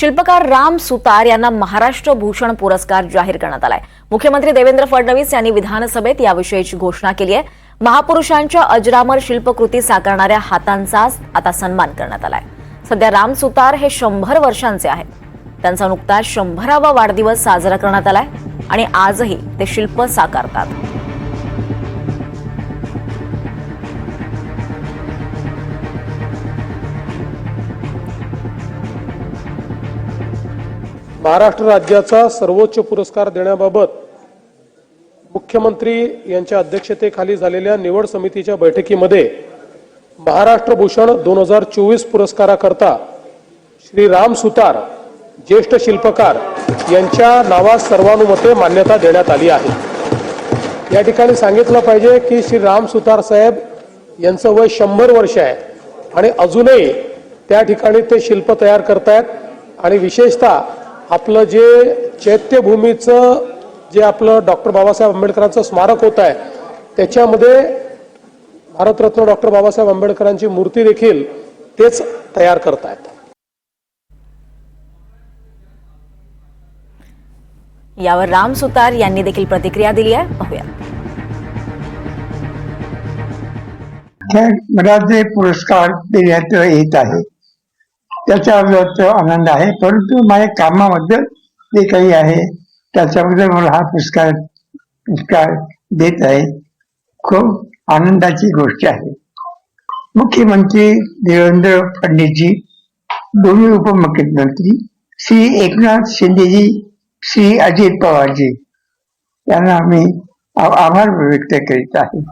शिल्पकार राम सुतार यांना महाराष्ट्र भूषण पुरस्कार जाहीर करण्यात आलाय. मुख्यमंत्री देवेंद्र फडणवीस यांनी विधानसभेत याविषयीची घोषणा केली आहे. महापुरुषांच्या अजरामर शिल्पकृती साकारणाऱ्या हातांचा आता सन्मान करण्यात आलाय. सध्या राम सुतार हे शंभर वर्षांचे आहेत. त्यांचा नुकताच शंभरावा वाढदिवस साजरा करण्यात आलाय आणि आजही ते शिल्प साकारतात. महाराष्ट्र राज्याचा सर्वोच्च पुरस्कार देण्याबाबत मुख्यमंत्री यांच्या अध्यक्षतेखाली झालेल्या निवड समितीच्या बैठकीमध्ये महाराष्ट्र भूषण दोन हजार चोवीस पुरस्काराकरता श्री राम सुतार ज्येष्ठ शिल्पकार यांच्या नावास सर्वानुमते मान्यता देण्यात आली आहे. या ठिकाणी सांगितलं पाहिजे की श्री राम सुतार साहेब यांचं वय शंभर वर्ष आहे आणि अजूनही त्या ठिकाणी ते शिल्प तयार करतायत आणि विशेषतः आपलं जे चैत्यभूमीचं जे आपलं डॉक्टर बाबासाहेब आंबेडकरांचं स्मारक होत आहे त्याच्यामध्ये भारतरत्न डॉक्टर बाबासाहेब आंबेडकरांची मूर्ती देखील तेच तयार करतायत. यावर राम सुतार यांनी देखील प्रतिक्रिया दिली आहे. पाहूया मला जे पुरस्कार देण्यात येत आहे. त्याचा आनंद आहे. परंतु माझ्या कामाबद्दल जे काही आहे त्याच्याबद्दल मला हा पुरस्कार पुरस्कार देत आहे. खूप आनंदाची गोष्ट आहे. मुख्यमंत्री देवेंद्र फडणवीसजी दोन्ही उपमुख्यमंत्री श्री एकनाथ शिंदेजी श्री अजित पवारजी यांना मी आभार व्यक्त करीत आहे.